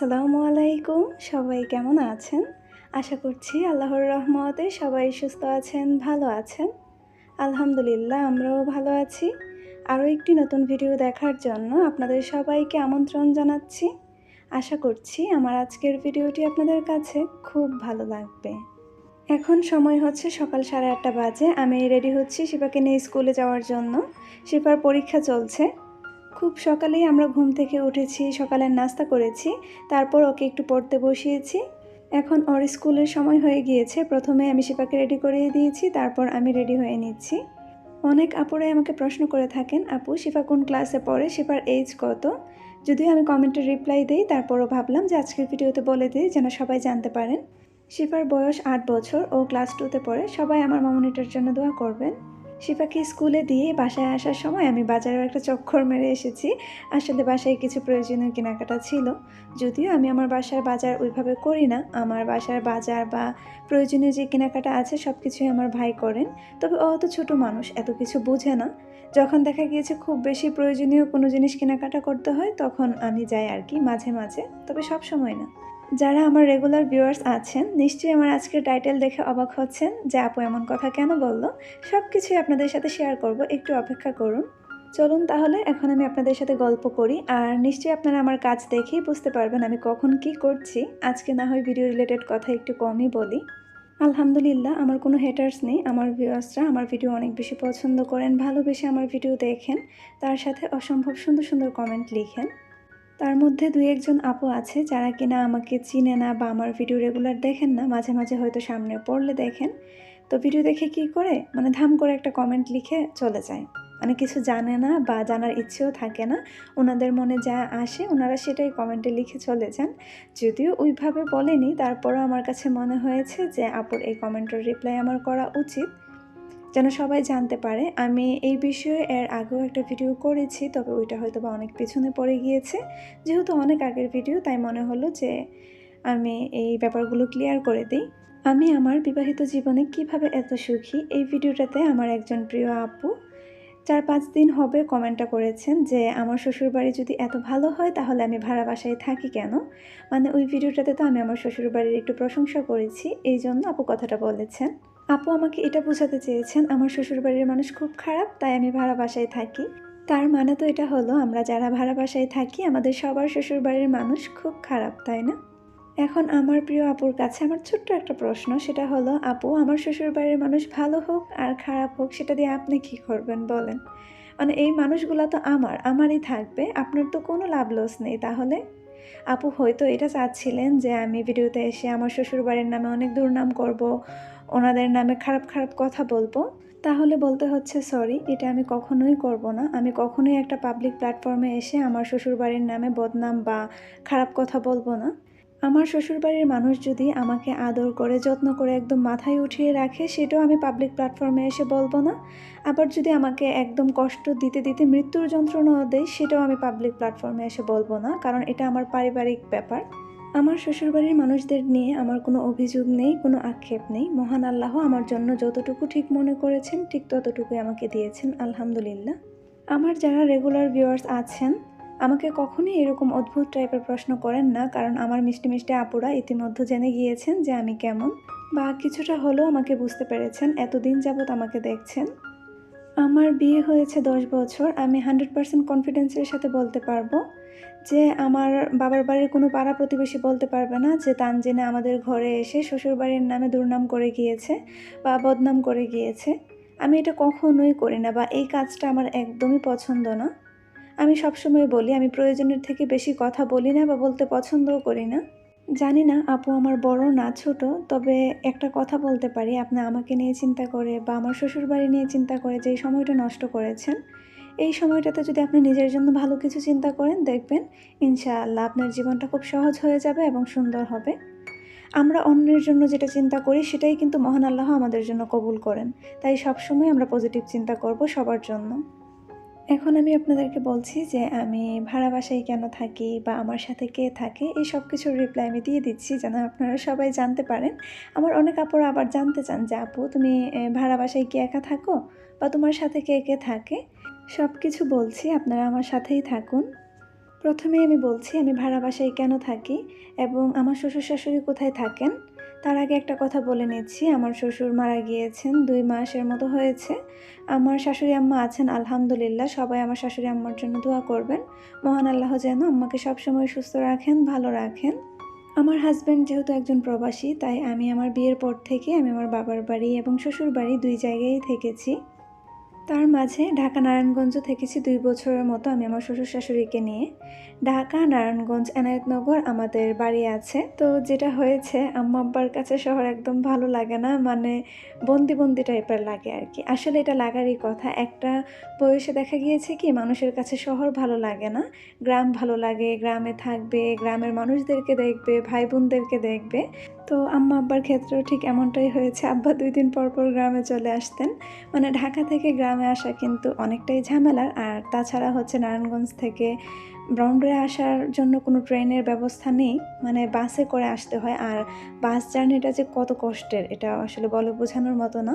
আসসালামু আলাইকুম। সবাই কেমন আছেন? আশা করছি আল্লাহর রহমতে সবাই সুস্থ আছেন, ভালো আছেন। আলহামদুলিল্লাহ, আমরাও ভালো আছি। আরও একটি নতুন ভিডিও দেখার জন্য আপনাদের সবাইকে আমন্ত্রণ জানাচ্ছি। আশা করছি আমার আজকের ভিডিওটি আপনাদের কাছে খুব ভালো লাগবে। এখন সময় হচ্ছে সকাল সাড়ে আটটা বাজে। আমি রেডি হচ্ছি শিপাকে নিয়ে স্কুলে যাওয়ার জন্য। শিবার পরীক্ষা চলছে। খুব সকালেই আমরা ঘুম থেকে উঠেছি, সকালের নাস্তা করেছি, তারপর ওকে একটু পড়তে বসিয়েছি। এখন ওর স্কুলের সময় হয়ে গিয়েছে, প্রথমে আমি শিপাকে রেডি করিয়ে দিয়েছি, তারপর আমি রেডি হয়ে নিচ্ছি। অনেক আপুরাই আমাকে প্রশ্ন করে থাকেন, আপু, শিফা কোন ক্লাসে পড়ে? শিফার এইজ কত? যদিও আমি কমেন্টে রিপ্লাই দিই, তারপরও ভাবলাম যে আজকের ভিডিওতে বলে দিই যেন সবাই জানতে পারেন। শিফার বয়স আট বছর, ও ক্লাস টুতে পড়ে। সবাই আমার মামুনিটার জন্য দোয়া করবেন। শিফাকে স্কুলে দিয়ে বাসায় আসার সময় আমি বাজারেও একটা চক্কর মেরে এসেছি। আসলে বাসায় কিছু প্রয়োজনীয় কেনাকাটা ছিল। যদিও আমি আমার বাসার বাজার ওইভাবে করি না। আমার বাসার বাজার বা প্রয়োজনীয় যে কেনাকাটা আছে সব কিছুই আমার ভাই করেন। তবে ও তো ছোটো মানুষ, এত কিছু বোঝে না। যখন দেখা গিয়েছে খুব বেশি প্রয়োজনীয় কোনো জিনিস কেনাকাটা করতে হয়, তখন আমি যাই আর কি মাঝে মাঝে, তবে সব সময় না। যারা আমার রেগুলার ভিউয়ার্স আছেন, নিশ্চয়ই আমার আজকের টাইটেল দেখে অবাক হচ্ছেন যে আপু এমন কথা কেন বলল? সব কিছুই আপনাদের সাথে শেয়ার করব, একটু অপেক্ষা করুন। চলুন তাহলে, এখন আমি আপনাদের সাথে গল্প করি, আর নিশ্চয়ই আপনারা আমার কাজ দেখেই বুঝতে পারবেন আমি কখন কি করছি। আজকে না হয় ভিডিও রিলেটেড কথা একটু কমই বলি। আলহামদুলিল্লাহ, আমার কোনো হেটার্স নেই, আমার ভিউয়ার্সরা আমার ভিডিও অনেক বেশি পছন্দ করেন, ভালোবেসে আমার ভিডিও দেখেন। তার সাথে অসম্ভব সুন্দর সুন্দর কমেন্ট লিখেন। তার মধ্যে দুই একজন আপু আছে যারা কিনা আমাকে চিনে না বা আমার ভিডিও রেগুলার দেখেন না, মাঝে মাঝে হয়তো সামনে পড়লে দেখেন। তো ভিডিও দেখে কি করে? মানে ধাম করে একটা কমেন্ট লিখে চলে যায়। মানে কিছু জানে না বা জানার ইচ্ছেও থাকে না, ওনাদের মনে যা আসে ওনারা সেটাই কমেন্টে লিখে চলে যান। যদিও ওইভাবে বলেনি, তারপরও আমার কাছে মনে হয়েছে যে আপুর এই কমেন্টের রিপ্লাই আমার করা উচিত। যেন সবাই জানতে পারে। আমি এই বিষয়ে এর আগেও একটা ভিডিও করেছি, তবে ওইটা হয়তো বা অনেক পিছনে পড়ে গিয়েছে। যেহেতু অনেক আগের ভিডিও, তাই মনে হলো যে আমি এই ব্যাপারগুলো ক্লিয়ার করে দিই। আমি আমার বিবাহিত জীবনে কীভাবে এত সুখী? এই ভিডিওটাতে আমার একজন প্রিয় আপু চার পাঁচ দিন হবে কমেন্টটা করেছেন যে, আমার শ্বশুরবাড়ি যদি এত ভালো হয়, তাহলে আমি ভাড়া বাসায় থাকি কেন? মানে ওই ভিডিওটাতে তো আমি আমার শ্বশুরবাড়ির একটু প্রশংসা করেছি এই জন্য আপু কথাটা বলেছেন। আপু আমাকে এটা বোঝাতে চেয়েছেন, আমার শ্বশুরবাড়ির মানুষ খুব খারাপ, তাই আমি ভাড়া বাসায় থাকি। তার মানে তো এটা হলো, আমরা যারা ভাড়া বাসায় থাকি, আমাদের সবার শ্বশুরবাড়ির মানুষ খুব খারাপ, তাই না? এখন আমার প্রিয় আপুর কাছে আমার ছোট্ট একটা প্রশ্ন, সেটা হলো, আপু, আমার শ্বশুরবাড়ির মানুষ ভালো হোক আর খারাপ হোক, সেটা দিয়ে আপনি কি করবেন বলেন? মানে এই মানুষগুলো তো আমার, আমারই থাকবে, আপনার তো কোনো লাভ লস নেই, তাহলে? আপু, হয়তো এটা চাচ্ছিলেন যে আমি ভিডিওতে এসে আমার শ্বশুরবাড়ির নামে অনেক দুর্নাম করব ওনাদের নামে খারাপ খারাপ কথা বলব। তাহলে বলতে হচ্ছে সরি এটা আমি কখনোই করব না। আমি কখনোই একটা পাবলিক প্ল্যাটফর্মে এসে আমার শ্বশুরবাড়ির নামে বদনাম বা খারাপ কথা বলব না। আমার শ্বশুরবাড়ির মানুষ যদি আমাকে আদর করে, যত্ন করে একদম মাথায় উঠিয়ে রাখে, সেটাও আমি পাবলিক প্ল্যাটফর্মে এসে বলব না। আবার যদি আমাকে একদম কষ্ট দিতে দিতে মৃত্যুর যন্ত্রণাও দেয়, সেটাও আমি পাবলিক প্ল্যাটফর্মে এসে বলব না, কারণ এটা আমার পারিবারিক ব্যাপার। আমার শ্বশুরবাড়ির মানুষদের নিয়ে আমার কোনো অভিযোগ নেই, কোনো আক্ষেপ নেই। মহান আল্লাহ আমার জন্য যতটুকু ঠিক মনে করেছেন, ঠিক ততটুকুই আমাকে দিয়েছেন, আলহামদুলিল্লাহ। আমার যারা রেগুলার ভিউয়ার্স আছেন, আমাকে কখনোই এরকম অদ্ভুত টাইপের প্রশ্ন করেন না, কারণ আমার মিষ্টি মিষ্টি আপুরা ইতিমধ্যে জেনে গিয়েছেন যে আমি কেমন। বা কিছুটা হলেও আমাকে বুঝতে পেরেছেন, এতদিন যাবৎ আমাকে দেখছেন। আমার বিয়ে হয়েছে দশ বছর, আমি হান্ড্রেড পার্সেন্ট কনফিডেন্সের সাথে বলতে পারব যে আমার বাবার বাড়ির কোনো পাড়া প্রতিবেশী বলতে পারবে না যে তানজিনা আমাদের ঘরে এসে শ্বশুরবাড়ির নামে দুর্নাম করে গিয়েছে বা বদনাম করে গিয়েছে। আমি এটা কখনোই করি না বা এই কাজটা আমার একদমই পছন্দ না। আমি সবসময় বলি, আমি প্রয়োজনের থেকে বেশি কথা বলি না বা বলতে পছন্দও করি না। জানি না, আপু আমার বড়, না ছোট, তবে একটা কথা বলতে পারি। আপনি আমাকে নিয়ে চিন্তা করে বা আমার শ্বশুরবাড়ি নিয়ে চিন্তা করে যে সময়টা নষ্ট করেছেন, এই সময়টাতে যদি আপনি নিজের জন্য ভালো কিছু চিন্তা করেন, দেখবেন ইনশাআল্লাহ আপনার জীবনটা খুব সহজ হয়ে যাবে এবং সুন্দর হবে। আমরা অন্যের জন্য যেটা চিন্তা করি, সেটাই কিন্তু মহান আল্লাহ আমাদের জন্য কবুল করেন। তাই সবসময় আমরা পজিটিভ চিন্তা করব সবার জন্য। এখন আমি আপনাদেরকে বলছি যে আমি ভাড়া বাসায় কেন থাকি বা আমার সাথে কে থাকে, এই সব কিছুর রিপ্লাই আমি দিয়ে দিচ্ছি যেন আপনারা সবাই জানতে পারেন। আমার অনেক আপুরা আবার জানতে চান যে, আপু, তুমি ভাড়া বাসায় কি একা থাকো বা তোমার সাথে কে কে থাকে? সব কিছু বলছি, আপনারা আমার সাথেই থাকুন। প্রথমে আমি বলছি, আমি ভাড়া বাসায় কেন থাকি এবং আমার শ্বশুর শাশুড়ি কোথায় থাকেন? তার আগে একটা কথা বলে নিচ্ছি। আমার শ্বশুর মারা গিয়েছেন, দুই মাসের মতো হয়েছে। আমার শাশুড়ি আম্মা আছেন, আলহামদুলিল্লাহ। সবাই আমার শাশুড়ি আম্মার জন্য দোয়া করবেন। মহান আল্লাহ যেন আম্মাকে সবসময় সুস্থ রাখেন, ভালো রাখেন। আমার হাজব্যান্ড যেহেতু একজন প্রবাসী, তাই আমি আমার বিয়ের পর থেকে আমি আমার বাবার বাড়ি এবং শ্বশুর বাড়ি দুই জায়গায় থেকেছি। তার মাঝে ঢাকা নারায়ণগঞ্জ থেকেছি দুই বছরের মতো আমি আমার শ্বশুর শাশুড়িকে নিয়ে। ঢাকা, নারায়ণগঞ্জ, এনায়েতনগর আমাদের বাড়ি আছে। তো যেটা হয়েছে, আম্মা আব্বার কাছে শহর একদম ভালো লাগে না মানে বন্দি বন্দি টাইপের লাগে আর কি। আসলে এটা লাগারই কথা। একটা বয়সে দেখা গিয়েছে কি, মানুষের কাছে শহর ভালো লাগে না, গ্রাম ভালো লাগে, গ্রামে থাকবে, গ্রামের মানুষদেরকে দেখবে ভাই বোনদেরকে দেখবে। তো আম্মা আব্বার ক্ষেত্রেও ঠিক এমনটাই হয়েছে। আব্বা দুই দিন পর পর গ্রামে চলে আসতেন। মানে ঢাকা থেকে গ্রামে আসা কিন্তু অনেকটাই ঝামেলার। আর তাছাড়া হচ্ছে নারায়ণগঞ্জ থেকে ব্রাউন্ডে আসার জন্য কোনো ট্রেনের ব্যবস্থা নেই মানে বাসে করে আসতে হয়। আর বাস জার্নিটা যে কত কষ্টের, এটা আসলে বলে বোঝানোর মতো না।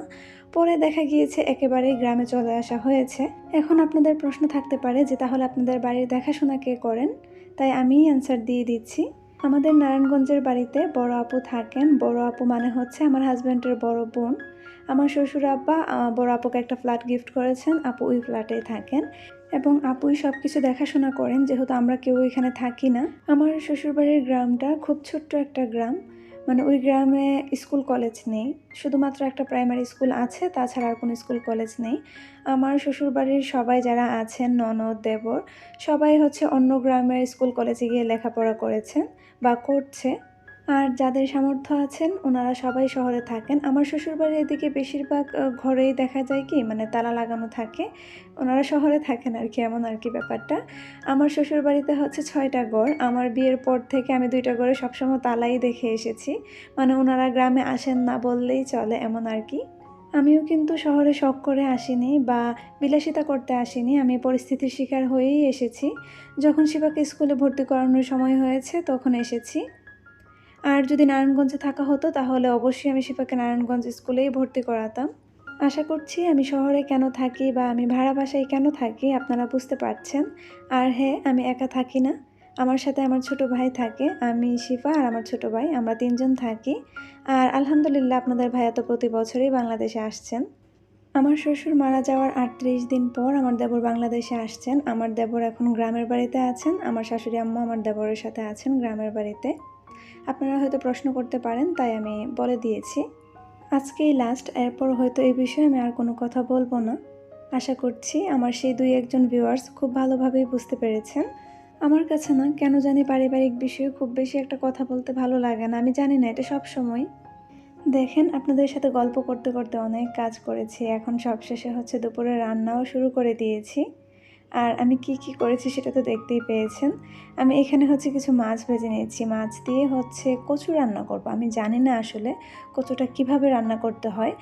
পরে দেখা গিয়েছে একেবারেই গ্রামে চলে আসা হয়েছে। এখন আপনাদের প্রশ্ন থাকতে পারে যে, তাহলে আপনাদের বাড়ির দেখাশোনা কে করেন? তাই আমি অ্যান্সার দিয়ে দিচ্ছি। আমাদের নারায়ণগঞ্জের বাড়িতে বড় আপু থাকেন। বড় আপু মানে হচ্ছে আমার হাজব্যান্ডের বড় বোন। আমার শ্বশুর আব্বা বড় আপুকে একটা ফ্ল্যাট গিফট করেছেন। আপু ওই ফ্ল্যাটেই থাকেন। এবং আপুই সব কিছু দেখাশোনা করেন, যেহেতু আমরা কেউ এখানে থাকি না। আমার শ্বশুরবাড়ির গ্রামটা খুব ছোট্ট একটা গ্রাম। মানে ওই গ্রামে স্কুল কলেজ নেই। শুধুমাত্র একটা প্রাইমারি স্কুল আছে, তাছাড়া আর কোনো স্কুল কলেজ নেই। আমার শ্বশুরবাড়ির সবাই যারা আছেন, ননদ, দেবর, সবাই হচ্ছে অন্য গ্রামের স্কুল কলেজে গিয়ে লেখাপড়া করেছেন বা করছে। আর যাদের সামর্থ্য আছেন, ওনারা সবাই শহরে থাকেন। আমার শ্বশুরবাড়ির এদিকে বেশিরভাগ ঘরেই দেখা যায় কি মানে তালা লাগানো থাকে। ওনারা শহরে থাকেন আর কি এমন আর কি ব্যাপারটা। আমার শ্বশুরবাড়িতে হচ্ছে ছয়টা ঘর। আমার বিয়ের পর থেকে আমি দুইটা ঘরে সবসময় তালাই দেখে এসেছি। মানে ওনারা গ্রামে আসেন না বললেই চলে, এমন আর কি আমিও কিন্তু শহরে শখ করে আসিনি বা বিলাসিতা করতে আসিনি। আমি পরিস্থিতির শিকার হয়েই এসেছি। যখন শিবাকে স্কুলে ভর্তি করানোর সময় হয়েছে, তখন এসেছি। আর যদি নারায়ণগঞ্জে থাকা হতো, তাহলে অবশ্যই আমি শিফাকে নারায়ণগঞ্জ স্কুলেই ভর্তি করাতাম। আশা করছি আমি শহরে কেন থাকি বা আমি ভাড়া বাসায় কেন থাকি, আপনারা বুঝতে পারছেন। আর হ্যাঁ আমি একা থাকি না। আমার সাথে আমার ছোট ভাই থাকে, আমি, শিফা আর আমার ছোট ভাই, আমরা তিনজন থাকি। আর আলহামদুলিল্লাহ আপনাদের ভাইয়া তো প্রতি বছরই বাংলাদেশে আসছেন। আমার শ্বশুর মারা যাওয়ার আটত্রিশ দিন পর আমার দেবর বাংলাদেশে আসছেন। আমার দেবর এখন গ্রামের বাড়িতে আছেন, আমার শাশুড়ি আম্মা আমার দেবরের সাথে আছেন গ্রামের বাড়িতে। আপনারা হয়তো প্রশ্ন করতে পারেন, তাই আমি বলে দিয়েছি। আজকেই লাস্ট এরপর হয়তো এই বিষয়ে আমি আর কোনো কথা বলব না। আশা করছি আমার সেই দুই একজন ভিউয়ার্স খুব ভালোভাবেই বুঝতে পেরেছেন। আমার কাছে না, কেন জানি পারিবারিক বিষয়ে খুব বেশি একটা কথা বলতে ভালো লাগে না, আমি জানি না, এটা সব সময়। দেখেন, আপনাদের সাথে গল্প করতে করতে অনেক কাজ করেছি। এখন সবশেষে হচ্ছে দুপুরে রান্নাও শুরু করে দিয়েছি। আর আমি কি কি করেছি সেটা তো দেখতেই পেয়েছেন। আমি এখানে হচ্ছে কিছু মাছ ভেজে নিয়েছি। মাছ দিয়ে হচ্ছে কচু রান্না করব। আমি জানি না আসলে কচুটা কীভাবে রান্না করতে হয়।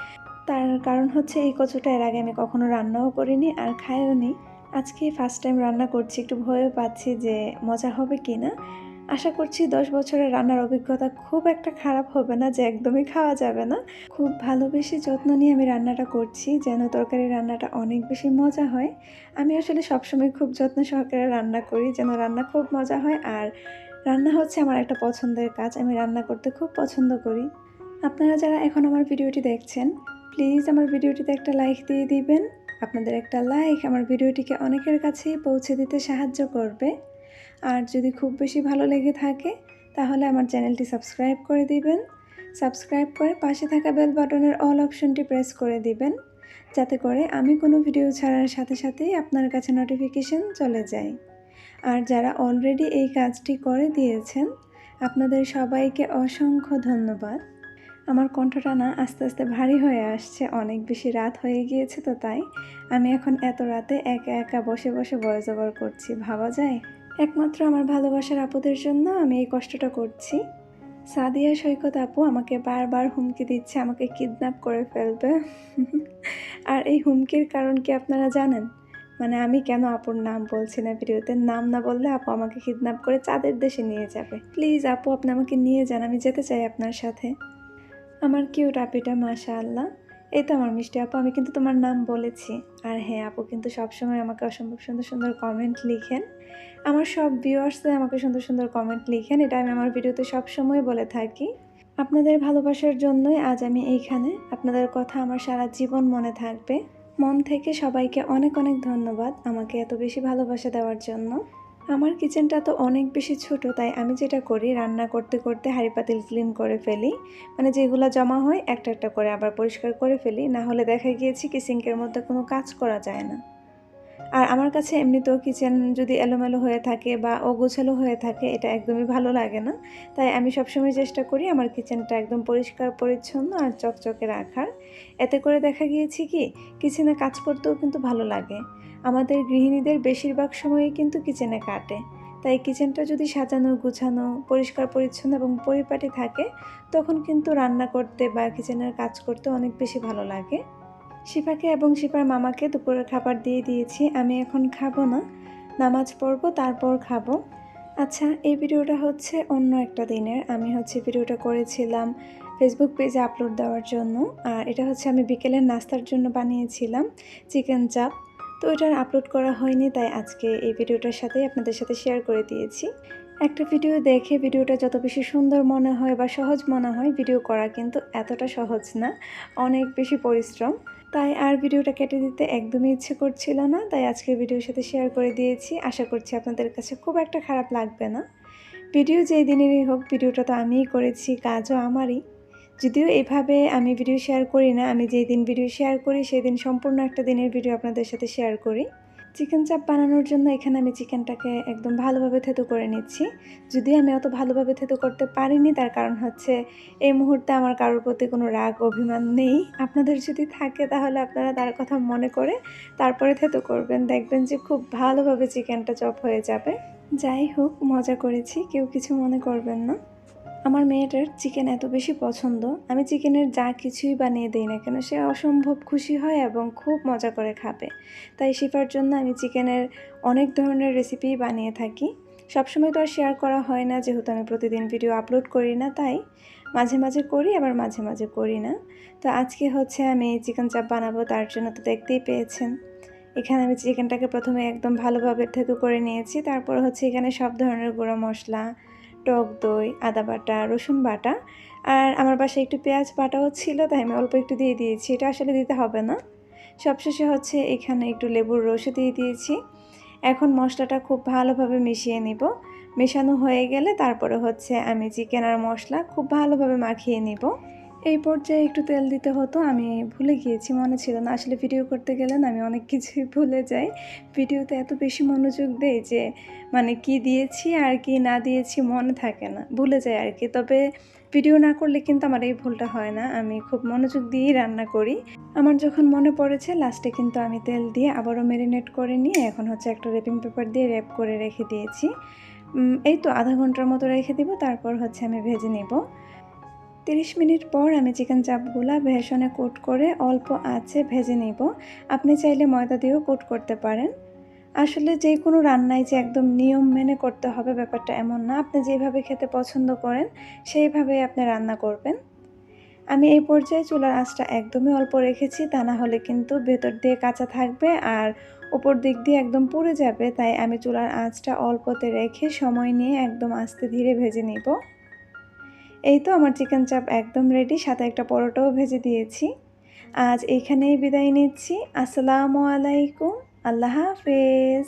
তার কারণ হচ্ছে এই কচুটা এর আগে আমি কখনো রান্নাও করিনি আর খাইও নি আজকে ফার্স্ট টাইম রান্না করছি। একটু ভয়ও পাচ্ছি যে মজা হবে কি না আশা করছি দশ বছরের রান্নার অভিজ্ঞতা খুব একটা খারাপ হবে না যে একদমই খাওয়া যাবে না। খুব ভালোবেসে যত্ন নিয়ে আমি রান্নাটা করছি যেন তরকারি রান্নাটা অনেক বেশি মজা হয়। আমি আসলে সবসময় খুব যত্ন সহকারে রান্না করি যেন রান্না খুব মজা হয় আর রান্না হচ্ছে আমার একটা পছন্দের কাজ, আমি রান্না করতে খুব পছন্দ করি। আপনারা যারা এখন আমার ভিডিওটি দেখছেন প্লিজ আমার ভিডিওটিতে একটা লাইক দিয়ে দিবেন। আপনাদের একটা লাইক আমার ভিডিওটিকে অনেকের কাছেই পৌঁছে দিতে সাহায্য করবে। আর যদি খুব বেশি ভালো লেগে থাকে, তাহলে আমার চ্যানেলটি সাবস্ক্রাইব করে দিবেন। সাবস্ক্রাইব করে পাশে থাকা বেল বাটনের অল অপশনটি প্রেস করে দিবেন, যাতে করে আমি কোনো ভিডিও ছাড়ার সাথে সাথেই আপনার কাছে নোটিফিকেশন চলে যায়। আর যারা অলরেডি এই কাজটি করে দিয়েছেন, আপনাদের সবাইকে অসংখ্য ধন্যবাদ। আমার কণ্ঠটা না আস্তে আস্তে ভারী হয়ে আসছে, অনেক বেশি রাত হয়ে গিয়েছে তো তাই। আমি এখন এত রাতে একা একা বসে বসে ওভার করছি, ভাবা যায়? একমাত্র আমার ভালোবাসার আপুদের জন্য আমি এই কষ্টটা করছি। সাদিয়া, সৈকত আপু আমাকে বারবার হুমকি দিচ্ছে, আমাকে কিডন্যাপ করে ফেলবে। আর এই হুমকির কারণ কি আপনারা জানেন? মানে আমি কেন আপুর নাম বলছি না ভিডিওতে? নাম না বললে আপু আমাকে কিডন্যাপ করে চাঁদের দেশে নিয়ে যাবে। প্লিজ আপু, আপনি আমাকে নিয়ে যান, আমি যেতে চাই আপনার সাথে। আমার কিউট আপিটা মাশা আল্লাহ এই তো আমার মিষ্টি আপু, আমি কিন্তু তোমার নাম বলেছি। আর হ্যাঁ আপু কিন্তু সবসময় আমাকে অসম্ভব সুন্দর সুন্দর কমেন্ট লিখেন। আমার সব ভিউয়ার্সে আমাকে সুন্দর সুন্দর কমেন্ট লিখেন, এটা আমি আমার ভিডিওতে সবসময় বলে থাকি। আপনাদের ভালোবাসার জন্যই আজ আমি এইখানে। আপনাদের কথা আমার সারা জীবন মনে থাকবে। মন থেকে সবাইকে অনেক অনেক ধন্যবাদ আমাকে এত বেশি ভালোবাসা দেওয়ার জন্য। আমার কিচেনটা তো অনেক বেশি ছোট, তাই আমি যেটা করি, রান্না করতে করতে হাঁড়ি পাতিল ক্লিন করে ফেলি। মানে যেগুলো জমা হয়, একটা একটা করে আবার পরিষ্কার করে ফেলি। না হলে দেখা গিয়েছে কি সিঙ্কের মধ্যে কোনো কাজ করা যায় না। আর আমার কাছে এমনিতেও কিচেন যদি এলোমেলো হয়ে থাকে বা অগোছালো হয়ে থাকে, এটা একদমই ভালো লাগে না। তাই আমি সবসময় চেষ্টা করি আমার কিচেনটা একদম পরিষ্কার, পরিচ্ছন্ন আর চকচকে রাখার। এতে করে দেখা গিয়েছে কি, কিচেনে কাজ করতেও কিন্তু ভালো লাগে। আমাদের গৃহিণীদের বেশিরভাগ সময়ই কিন্তু কিচেনে কাটে। তাই কিচেনটা যদি সাজানো, গুছানো, পরিষ্কার, পরিচ্ছন্ন এবং পরিপাটি থাকে, তখন কিন্তু রান্না করতে বা কিচেনের কাজ করতে অনেক বেশি ভালো লাগে। শিফাকে এবং শিফার মামাকে দুপুরের খাবার দিয়ে দিয়েছি, আমি এখন খাব না। নামাজ পড়ব, তারপর খাব। আচ্ছা এই ভিডিওটা হচ্ছে অন্য একটা দিনের। আমি হচ্ছে ভিডিওটা করেছিলাম ফেসবুক পেজে আপলোড দেওয়ার জন্য। আর এটা হচ্ছে আমি বিকেলের নাস্তার জন্য বানিয়েছিলাম চিকেন চাপ তো এটার আপলোড করা হয়নি, তাই আজকে এই ভিডিওটার সাথে আপনাদের সাথে শেয়ার করে দিয়েছি। একটা ভিডিও দেখে ভিডিওটা যত বেশি সুন্দর মনে হয় বা সহজ মনে হয় ভিডিও করা কিন্তু এতটা সহজ না, অনেক বেশি পরিশ্রম। তাই আর ভিডিওটা কেটে দিতে একদমই ইচ্ছে করছিল না, তাই আজকের ভিডিওর সাথে শেয়ার করে দিয়েছি। আশা করছি আপনাদের কাছে খুব একটা খারাপ লাগবে না। ভিডিও যেই দিনেরই হোক ভিডিওটা তো আমিই করেছি, কাজও আমারই। যদিও এইভাবে আমি ভিডিও শেয়ার করি না, আমি যেই দিন ভিডিও শেয়ার করি সেই দিন সম্পূর্ণ একটা দিনের ভিডিও আপনাদের সাথে শেয়ার করি। চিকেন চাপ বানানোর জন্য এখানে আমি চিকেনটাকে একদম ভালোভাবে থেতো করে নিচ্ছি। যদিও আমি অত ভালোভাবে থেতো করতে পারিনি, তার কারণ হচ্ছে এই মুহূর্তে আমার কারোর প্রতি কোনো রাগ, অভিমান নেই। আপনাদের যদি থাকে তাহলে আপনারা তার কথা মনে করে তারপরে থেতো করবেন। দেখবেন যে খুব ভালোভাবে চিকেনটা চপ হয়ে যাবে। যাই হোক, মজা করেছি, কেউ কিছু মনে করবেন না। আমার মেয়েটার চিকেন এত বেশি পছন্দ, আমি চিকেনের যা কিছুই বানিয়ে দিই না কেন, সে অসম্ভব খুশি হয় এবং খুব মজা করে খাবে। তাই শিফার জন্য আমি চিকেনের অনেক ধরনের রেসিপি বানিয়ে থাকি। সবসময় তো আর শেয়ার করা হয় না, যেহেতু আমি প্রতিদিন ভিডিও আপলোড করি না, তাই মাঝে মাঝে করি, আবার মাঝে মাঝে করি না। তো আজকে হচ্ছে আমি চিকেন চাপ বানাবো, তার জন্য তো দেখতেই পেয়েছেন। এখানে আমি চিকেনটাকে প্রথমে একদম ভালোভাবে থেতু করে নিয়েছি, তারপর হচ্ছে এখানে সব ধরনের গুঁড়ো মশলা টক দই, আদা বাটা, রসুন বাটা। আর আমার বাসায় একটু পেঁয়াজ বাটাও ছিল, তাই আমি অল্প একটু দিয়ে দিয়েছি। এটা আসলে দিতে হবে না। সবশেষে হচ্ছে এখানে একটু লেবুর রসও দিয়ে দিয়েছি। এখন মশলাটা খুব ভালোভাবে মিশিয়ে নিব। মেশানো হয়ে গেলে তারপরে হচ্ছে আমি চিকেন আর মশলা খুব ভালোভাবে মাখিয়ে নিব। এই পর্যায়ে একটু তেল দিতে হতো, আমি ভুলে গিয়েছি, মনে ছিল না। আসলে ভিডিও করতে গেলে না, আমি অনেক কিছুই ভুলে যাই। ভিডিওতে এত বেশি মনোযোগ দেই যে মানে কি দিয়েছি আর কি না দিয়েছি মনে থাকে না, ভুলে যায় আর কি। তবে ভিডিও না করলে কিন্তু আমার এই ভুলটা হয় না। আমি খুব মনোযোগ দিয়েই রান্না করি। আমার যখন মনে পড়েছে লাস্টে কিন্তু আমি তেল দিয়ে আবারও ম্যারিনেট করে নিয়ে এখন হচ্ছে একটা রেপিং পেপার দিয়ে র্যাপ করে রেখে দিয়েছি। এই তো আধা ঘণ্টার মতো রেখে দিব, তারপর হচ্ছে আমি ভেজে নেব। তিরিশ মিনিট পর আমি চিকেন চাপগুলা বেসনে কোট করে অল্প আঁচে ভেজে নিব। আপনি চাইলে ময়দা দিয়েও কোট করতে পারেন। আসলে যে কোনো রান্নায় যে একদম নিয়ম মেনে করতে হবে ব্যাপারটা এমন না। আপনি যেভাবে খেতে পছন্দ করেন, সেইভাবেই আপনি রান্না করবেন। আমি এই পর্যায়ে চুলার আঁচটা একদমই অল্প রেখেছি, তা না হলে কিন্তু ভেতর দিয়ে কাঁচা থাকবে আর উপর দিক দিয়ে একদম পুড়ে যাবে। তাই আমি চুলার আঁচটা অল্পতে রেখে সময় নিয়ে একদম আস্তে ধীরে ভেজে নিব। এই তো আমার চিকেন চাপ একদম রেডি সাথে একটা পরোটাও ভেজে দিয়েছি। আজ এখানেই বিদায় নিচ্ছি। আসসালামু আলাইকুম। আল্লাহ হাফেজ।